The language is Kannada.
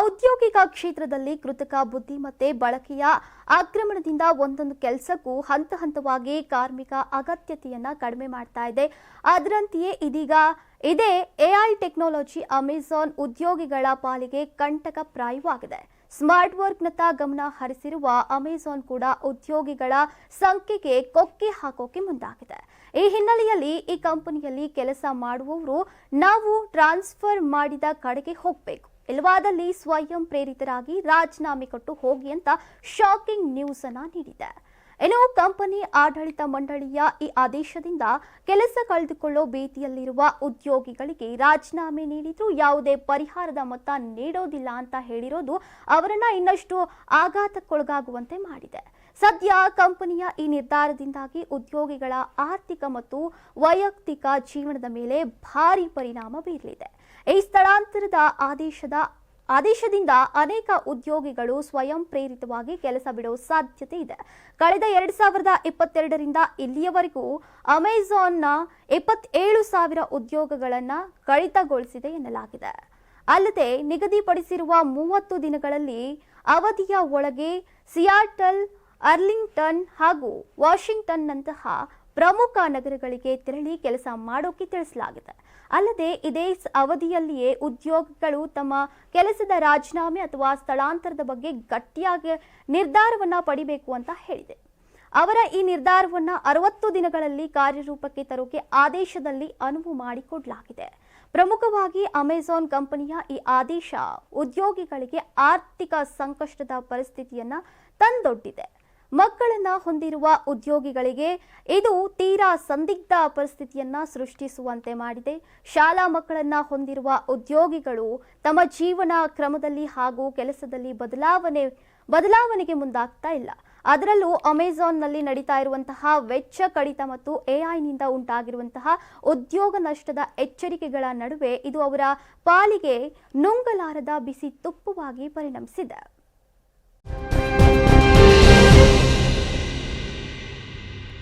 ಔದ್ಯೋಗಿಕ ಕ್ಷೇತ್ರದಲ್ಲಿ ಕೃತಕ ಬುದ್ಧಿಮತ್ತೆ ಬಳಕೆಯ ಆಕ್ರಮಣದಿಂದ ಒಂದೊಂದು ಕೆಲಸಕ್ಕೂ ಹಂತ ಹಂತವಾಗಿ ಕಾರ್ಮಿಕ ಅಗತ್ಯತೆಯನ್ನ ಕಡಿಮೆ ಮಾಡ್ತಾ ಇದೆ. ಅದರಂತೆಯೇ ಇದೀಗ ಇದೇ ಎಐ ಟೆಕ್ನಾಲಜಿ ಅಮೆಜಾನ್ ಉದ್ಯೋಗಿಗಳ ಪಾಲಿಗೆ ಕಂಟಕ ಪ್ರಾಯವಾಗಿದೆ. ಸ್ಮಾರ್ಟ್ ವರ್ಕ್ನತ್ತ ಗಮನ ಹರಿಸಿರುವ ಅಮೆಜಾನ್ ಕೂಡ ಉದ್ಯೋಗಿಗಳ ಸಂಖ್ಯೆಗೆ ಕೊಕ್ಕೆ ಹಾಕೋಕೆ ಮುಂದಾಗಿದೆ. ಈ ಹಿನ್ನೆಲೆಯಲ್ಲಿ ಈ ಕಂಪನಿಯಲ್ಲಿ ಕೆಲಸ ಮಾಡುವವರು ನಾವು ಟ್ರಾನ್ಸ್ಫರ್ ಮಾಡಿದ ಕಡೆಗೆ ಹೋಗಬೇಕು. ಇಲ್ಲವಾದಲ್ಲಿ ಸ್ವಯಂ ಪ್ರೇರಿತರಾಗಿ ರಾಜೀನಾಮೆ ಕೊಟ್ಟು ಹೋಗಿ ಅಂತ ಶಾಕಿಂಗ್ ನ್ಯೂಸ್ ಅನ್ನ ನೀಡಿದೆ. ಇನ್ನು ಕಂಪನಿ ಆಡಳಿತ ಮಂಡಳಿಯ ಈ ಆದೇಶದಿಂದ ಕೆಲಸ ಕಳೆದುಕೊಳ್ಳೋ ಭೀತಿಯಲ್ಲಿರುವ ಉದ್ಯೋಗಿಗಳಿಗೆ ರಾಜೀನಾಮೆ ನೀಡಿದ್ರು ಯಾವುದೇ ಪರಿಹಾರದ ಮೊತ್ತ ನೀಡೋದಿಲ್ಲ ಅಂತ ಹೇಳಿರೋದು ಅವರನ್ನ ಇನ್ನಷ್ಟು ಆಘಾತಕ್ಕೊಳಗಾಗುವಂತೆ ಮಾಡಿದೆ. ಸದ್ಯ ಕಂಪನಿಯ ಈ ನಿರ್ಧಾರದಿಂದಾಗಿ ಉದ್ಯೋಗಿಗಳ ಆರ್ಥಿಕ ಮತ್ತು ವೈಯಕ್ತಿಕ ಜೀವನದ ಮೇಲೆ ಭಾರಿ ಪರಿಣಾಮ ಬೀರಲಿದೆ. ಈ ಸ್ಥಳಾಂತರದ ಆದೇಶದ, ಆದೇಶದಿಂದ ಅನೇಕ ಉದ್ಯೋಗಿಗಳು ಸ್ವಯಂ ಪ್ರೇರಿತವಾಗಿ ಕೆಲಸ ಬಿಡುವ ಸಾಧ್ಯತೆ ಇದೆ. ಕಳೆದ ಎರಡ್ ಸಾವಿರದ ಇಪ್ಪತ್ತೆರಡರಿಂದ ಇಲ್ಲಿಯವರೆಗೂ ಅಮೆಜಾನ್ನ ಇಪ್ಪತ್ತೇಳು ಸಾವಿರ ಉದ್ಯೋಗಗಳನ್ನು ಕಡಿತಗೊಳಿಸಿದೆ ಎನ್ನಲಾಗಿದೆ. ಅಲ್ಲದೆ ನಿಗದಿಪಡಿಸಿರುವ ಮೂವತ್ತು ದಿನಗಳಲ್ಲಿ ಅವಧಿಯ ಒಳಗೆ ಸಿಯಾಟಲ್ ಅರ್ಲಿಂಗ್ಟನ್ ಹಾಗೂ ವಾಷಿಂಗ್ಟನ್ನಂತಹ ಪ್ರಮುಖ ನಗರಗಳಿಗೆ ತೆರಳಿ ಕೆಲಸ ಮಾಡೋಕೆ ತಿಳಿಸಲಾಗಿದೆ. ಅಲ್ಲದೆ ಇದೇ ಅವಧಿಯಲ್ಲಿಯೇ ಉದ್ಯೋಗಿಗಳು ತಮ್ಮ ಕೆಲಸದ ರಾಜೀನಾಮೆ ಅಥವಾ ಸ್ಥಳಾಂತರದ ಬಗ್ಗೆ ಗಟ್ಟಿಯಾಗಿ ನಿರ್ಧಾರವನ್ನು ಪಡಿಬೇಕು ಅಂತ ಹೇಳಿದೆ. ಅವರ ಈ ನಿರ್ಧಾರವನ್ನ ಅರವತ್ತು ದಿನಗಳಲ್ಲಿ ಕಾರ್ಯರೂಪಕ್ಕೆ ತರೋಕೆ ಆದೇಶದಲ್ಲಿ ಅನುವು ಮಾಡಿಕೊಡಲಾಗಿದೆ. ಪ್ರಮುಖವಾಗಿ ಅಮೆಜಾನ್ ಕಂಪನಿಯ ಈ ಆದೇಶ ಉದ್ಯೋಗಿಗಳಿಗೆ ಆರ್ಥಿಕ ಸಂಕಷ್ಟದ ಪರಿಸ್ಥಿತಿಯನ್ನ ತಂದೊಡ್ಡಿದೆ. ಮಕ್ಕಳನ್ನ ಹೊಂದಿರುವ ಉದ್ಯೋಗಿಗಳಿಗೆ ಇದು ತೀರಾ ಸಂದಿಗ್ಧ ಪರಿಸ್ಥಿತಿಯನ್ನ ಸೃಷ್ಟಿಸುವಂತೆ ಮಾಡಿದೆ. ಶಾಲಾ ಮಕ್ಕಳನ್ನ ಹೊಂದಿರುವ ಉದ್ಯೋಗಿಗಳು ತಮ್ಮ ಜೀವನ ಕ್ರಮದಲ್ಲಿ ಹಾಗೂ ಕೆಲಸದಲ್ಲಿ ಬದಲಾವಣೆ, ಬದಲಾವಣೆಗೆ ಮುಂದಾಗ್ತಾ ಇಲ್ಲ. ಅದರಲ್ಲೂ ಅಮೆಜಾನ್ನಲ್ಲಿ ನಡೀತಾ ಇರುವಂತಹ ವೆಚ್ಚ ಕಡಿತ ಮತ್ತು ಎಐನಿಂದ ಉಂಟಾಗಿರುವಂತಹ ಉದ್ಯೋಗ ನಷ್ಟದ ಎಚ್ಚರಿಕೆಗಳ ನಡುವೆ ಇದು ಅವರ ಪಾಲಿಗೆ ನುಂಗಲಾರದ ಬಿಸಿ ತುಪ್ಪವಾಗಿ ಪರಿಣಮಿಸಿದೆ.